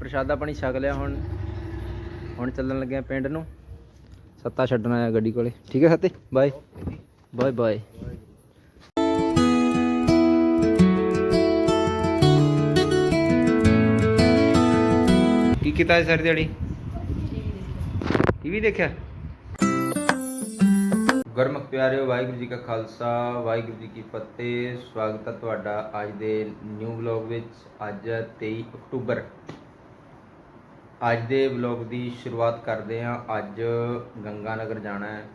ਪ੍ਰਸ਼ਾਦਾ ਪਾਣੀ ਛਕ ਲਿਆ ਹੁਣ। ਹੁਣ ਚੱਲਣ ਲੱਗਿਆ ਪਿੰਡ ਨੂੰ। ਸੱਤਾ ਛੱਡਣ ਆਇਆ ਗੱਡੀ ਕੋਲੇ। ਠੀਕ ਹੈ ਸੱਤੇ? ਬਾਏ। Bye bye. ਕੀ ਕੀਤਾ ਹੈ ਸਰ ਦਿਹਾੜੀ? ਟੀਵੀ ਦੇਖਿਆ? ਗੁਰਮੁਖ ਪਿਆਰਿਓ, ਵਾਹਿਗੁਰੂ ਜੀ ਕਾ ਖਾਲਸਾ, ਵਾਹਿਗੁਰੂ ਜੀ ਕੀ ਫਤਿਹ। ਸਵਾਗਤ ਹੈ ਤੁਹਾਡਾ ਅੱਜ ਦੇ ਨਿਊ ਵਲੌਗ ਵਿੱਚ। ਅੱਜ ਹੈ 23 ਅਕਤੂਬਰ। ਅੱਜ ਦੇ ਵਲੌਗ ਦੀ ਸ਼ੁਰੂਆਤ ਕਰਦੇ ਹਾਂ। ਅੱਜ ਗੰਗਾ ਨਗਰ ਜਾਣਾ ਹੈ।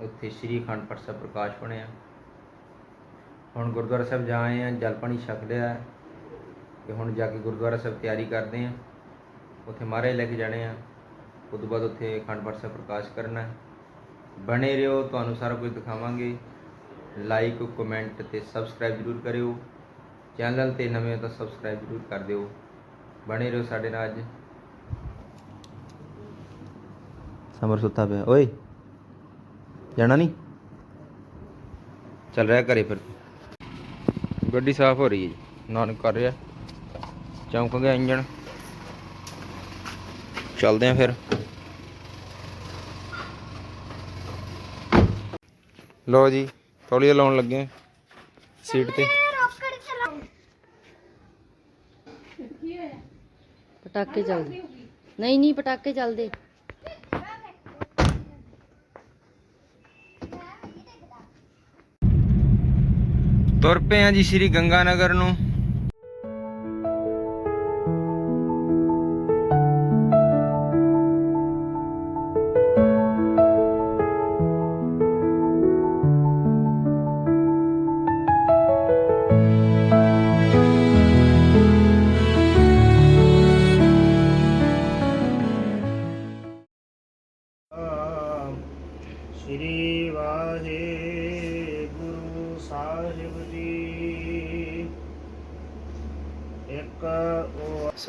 ਉੱਥੇ ਸ੍ਰੀ ਅਖੰਡ ਪਾਠ ਸਾਹਿਬ ਪ੍ਰਕਾਸ਼ ਬਣਿਆ ਹੁਣ ਗੁਰਦੁਆਰਾ ਸਾਹਿਬ ਜਾਏ ਆ ਜਲ ਪਾਣੀ ਛਕ ਲਿਆ ਹੈ ਤੇ ਹੁਣ ਜਾ ਕੇ ਗੁਰਦੁਆਰਾ ਸਾਹਿਬ ਤਿਆਰੀ ਕਰਦੇ ਹਾਂ। ਉੱਥੇ ਮਹਾਰਾਜ ਲੈ ਕੇ ਜਾਣੇ ਆ। ਉਸ ਤੋਂ ਬਾਅਦ ਉੱਥੇ ਅਖੰਡ ਪਾਠ ਸਾਹਿਬ ਪ੍ਰਕਾਸ਼ ਕਰਨਾ ਹੈ। ਬਣੇ ਰਹੋ। ਤੁਹਾਨੂੰ ਸਾਰਾ ਕੁਝ ਦਿਖਾਵਾਂਗੇ। ਲਾਈਕ ਕਮੈਂਟ ਤੇ ਸਬਸਕ੍ਰਾਈਬ ਜ਼ਰੂਰ ਕਰਿਓ। ਚੈਨਲ ਤੇ ਨਵੇਂ ਹੋ ਤਾਂ ਸਬਸਕ੍ਰਾਈਬ ਜ਼ਰੂਰ ਕਰ ਦਿਓ। ਬਣੇ ਰਹੋ ਸਾਡੇ ਨਾਲ ਅੱਜ। ਸਮਰ ਸੁੱਤਾ ਪਿਆ। ਓਏ, ਜਾਣਾ ਨਹੀਂ? ਚੱਲ ਰਿਹਾ ਘਰੇ ਫਿਰ। ਗੱਡੀ ਸਾਫ਼ ਹੋ ਰਹੀ ਹੈ ਜੀ। ਨਾਨਕ ਕਰ ਰਿਹਾ। ਚਮਕ ਗਿਆ ਇੰਜਣ। ਚੱਲਦੇ ਆ ਫਿਰ। ਲੋ ਜੀ, ਤੌਲੀਆ ਲਾਉਣ ਲੱਗੇ ਸੀਟ ਤੇ। ਪਟਾਕੇ ਚੱਲਦੇ। ਨਹੀਂ ਨਹੀਂ, ਪਟਾਕੇ ਚੱਲਦੇ। ਤੁਰ ਪਏ ਆ ਜੀ ਸ਼੍ਰੀ ਗੰਗਾ ਨਗਰ ਨੂੰ।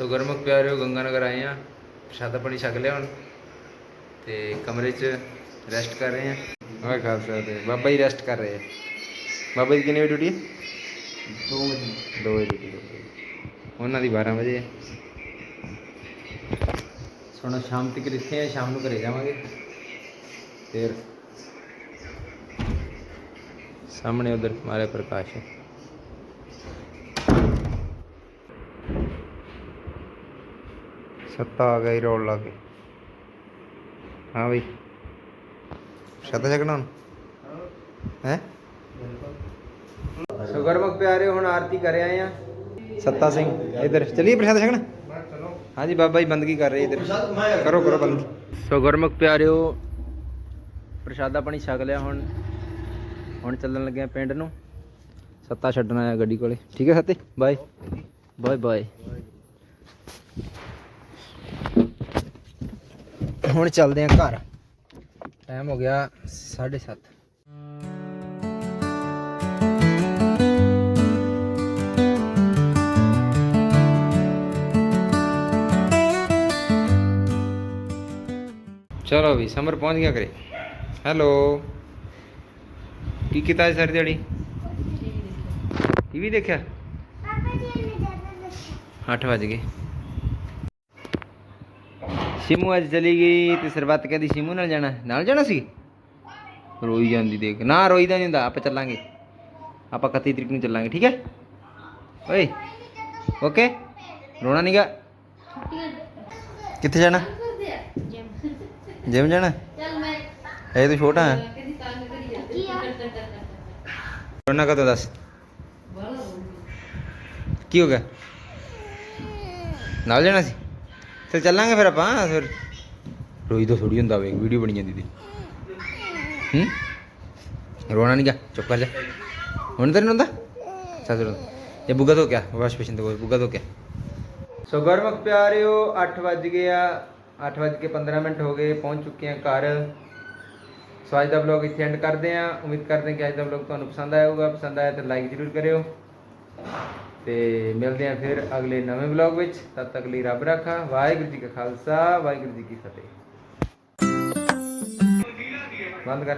ਸੋ ਗੁਰਮੁਖ ਪਿਆਰਿਓ ਗੰਗਾ ਨਗਰ ਆਏ ਆ। ਪ੍ਰਸ਼ਾਦਾ ਪਾਣੀ ਛਕ ਲਿਆ ਹੁਣ ਤੇ ਕਮਰੇ 'ਚ ਰੈਸਟ ਕਰ ਰਹੇ ਆ। ਹਾਂ ਖਾਲਸਾ ਤੇ ਬਾਬਾ ਜੀ ਰੈਸਟ ਕਰ ਰਹੇ ਆ। ਬਾਬਾ ਜੀ ਕਿੰਨੇ ਵਜੇ ਡਿਊਟੀ ਹੈ? 2 ਵਜੇ। 2 ਵਜੇ ਡਿਊਟੀ ਉਹਨਾਂ ਦੀ 12 ਵਜੇ ਸੋਣਾ ਸ਼ਾਮ ਤੱਕ ਇੱਥੇ ਆ ਸ਼ਾਮ ਨੂੰ ਘਰੇ ਜਾਵਾਂਗੇ। ਫਿਰ। ਸਾਹਮਣੇ ਉਧਰ ਮਾਰੇ ਪ੍ਰਕਾਸ਼। ਹੈ ਸੱਤਾ ਆ ਗਈ ਰੋਲ ਲਾ ਕੇ। ਹਾਂ ਬਈ। ਸੱਤਾ ਛਕਣਾ ਹੁਣ ਹੈ? ਸੋ ਗੁਰਮੁਖ ਪਿਆਰੇ ਹੁਣ ਆਰਤੀ ਕਰ ਆਏ ਆ। ਸੱਤਾ ਸਿੰਘ ਇਧਰ। ਚਲਿਏ ਪ੍ਰਸ਼ਾਦ ਛਕਣਾ? ਹਾਂਜੀ ਬਾਬਾ ਜੀ ਬੰਦਗੀ ਕਰ ਰਹੇ ਇਧਰ। ਕਰੋ ਕਰੋ ਬੰਦ ਸੋ ਗੁਰਮੁਖ ਪਿਆਰਿਓ ਪ੍ਰਸ਼ਾਦਾ ਪਾਣੀ ਛਕ ਲਿਆ ਹੁਣ। ਹੁਣ ਚੱਲਣ ਲੱਗੇ ਆ ਪਿੰਡ ਨੂੰ। ਸੱਤਾ ਛੱਡਣ ਆਇਆ ਗੱਡੀ ਕੋਲੇ। ਠੀਕ ਹੈ ਸੱਤੇ? ਬਾਏ। Bye bye. ਹੁਣ ਚੱਲਦੇ ਆ ਘਰ। ਟਾਈਮ ਹੋ ਗਿਆ 7:30 ਚਲੋ ਵੀ ਸਮਰ ਪਹੁੰਚ ਗਿਆ ਕਰੇ ਹੈਲੋ। ਕੀ ਕੀਤਾ ਸਰ ਦਿਹਾੜੀ? ਟੀਵੀ ਦੇਖਿਆ? 8 ਵਜ ਗਏ। ਸਿਮੂ ਅੱਜ ਚਲੀ ਗਈ ਤੇ ਸਰਬੱਤ ਕਹਿੰਦੀ ਸਿਮੂ ਨਾਲ ਜਾਣਾ ਨਾਲ ਜਾਣਾ ਸੀ? ਰੋਈ ਜਾਂਦੀ ਦੇਖ, ਨਾ ਰੋਈਦਾ ਨਹੀਂ ਹੁੰਦਾ, ਆਪਾਂ ਚੱਲਾਂਗੇ। ਆਪਾਂ 31 ਤਰੀਕ ਨੂੰ ਚੱਲਾਂਗੇ, ਠੀਕ ਹੈ? ਓਏ, ਓਕੇ? ਰੋਣਾ ਨਹੀਂਗਾ ਕਿੱਥੇ ਜਾਣਾ? ਜਿਮ ਜਾਣਾ? ਚੱਲ ਮੈਂ ਇਹ ਤੂੰ ਛੋਟਾ ਹੈ? ਰੋਣਾ ਕਦੋਂ ਦੱਸ? ਕੀ ਹੋ ਗਿਆ? ਨਾਲ ਜਾਣਾ ਸੀ? ਤੇ ਚੱਲਾਂਗੇ ਫਿਰ ਆਪਾਂ ਫਿਰ। ਰੋਈ ਤਾਂ ਥੋੜੀ ਹੁੰਦਾ ਵੇ ਵੀਡੀਓ ਬਣੀ ਜਾਂਦੀ ਦੀ ਹੂੰ? ਰੋਣਾ ਨਹੀਂ ਗਾ ਚੁੱਪ ਕਰ ਜਾ। ਹੁਣ ਤਾਂ ਨਹੀਂ ਰੋਂਦਾ ਸੱਚ ਰੋ ਇਹ ਬੁੱਗਾ ਤੋਂ ਕਿਆ ਵਾਸ਼ ਪੇਸ਼ਨ ਤੋਂ ਬੁੱਗਾ ਤੋਂ ਕਿਆ ਸੋ ਗੁਰਮੁਖ ਪਿਆਰਿਓ 8 ਵੱਜ ਗਿਆ 8 ਵੱਜ ਕੇ 15 ਮਿੰਟ ਹੋ ਗਏ ਪਹੁੰਚ ਚੁੱਕੇ ਹਾਂ ਘਰ। ਸੋ ਅੱਜ ਦਾ ਵਲੌਗ ਇੱਥੇ ਐਂਡ ਕਰਦੇ ਹਾਂ ਉਮੀਦ ਕਰਦੇ ਹਾਂ ਕਿ ਅੱਜ ਦਾ ਵਲੌਗ ਤੁਹਾਨੂੰ ਪਸੰਦ ਆਇਆ ਹੋਊਗਾ। ਪਸੰਦ ਆਇਆ ਤਾਂ ਲਾਈਕ ਜ਼ਰੂਰ ਕਰਿਓ। ਤੇ ਮਿਲਦੇ ਹਾਂ ਫਿਰ ਅਗਲੇ ਨਵੇਂ ਵਲੌਗ ਵਿੱਚ। ਤਦ ਤੱਕ ਲਈ ਰੱਬ ਰਾਖਾ। ਵਾਹਿਗੁਰੂ ਜੀ ਕਾ ਖਾਲਸਾ, ਵਾਹਿਗੁਰੂ ਜੀ ਕੀ ਫਤਿਹ। ਬੰਦ ਕਰ।